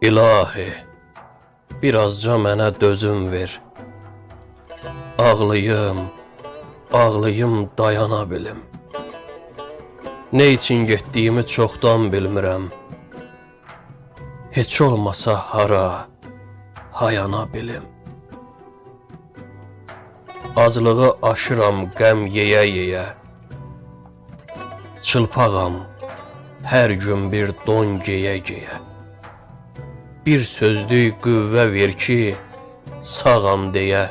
İlahi, birazca mənə dözüm ver. Ağlayım, ağlayım dayana bilim. Ne için getdiyimi çoxdan bilmirəm. Heç olmasa hara, hayana bilim. Aclığı aşıram qəm yeyə-yeyə. Çılpağam, hər gün bir don geyə-geyə. Bir sözlük qüvvə ver ki, sağam deyə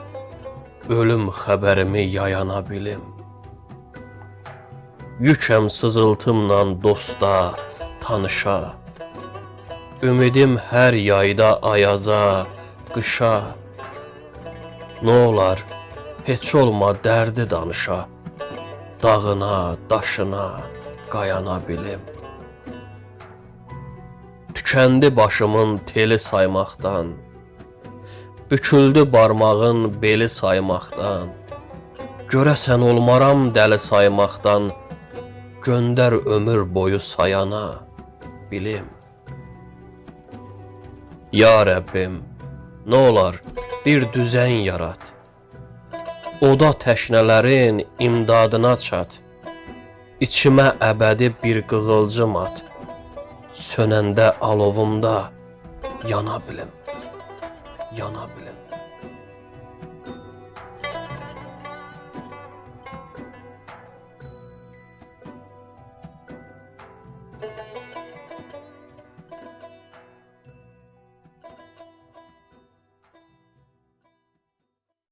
ölüm xəbərimi yayana bilim. Yükəm sızıltımla dosta, tanışa. Ümidim hər yayda ayaza, qışa. Nə olar, heç olma dərdi danışa. Dağına, daşına, qayana bilim. Tükəndi başımın teli saymaqdan. Büküldü barmağın beli saymaqdan. Görəsən olmaram dəli saymaqdan. Göndər ömür boyu sayana bilim. Ya Rəbbim, nə olar bir düzən yarat. Oda təşnələrin imdadına çat. İçimə əbədi bir qığılcım at. Sönəndə alovumda yana bilim. Yana bilim.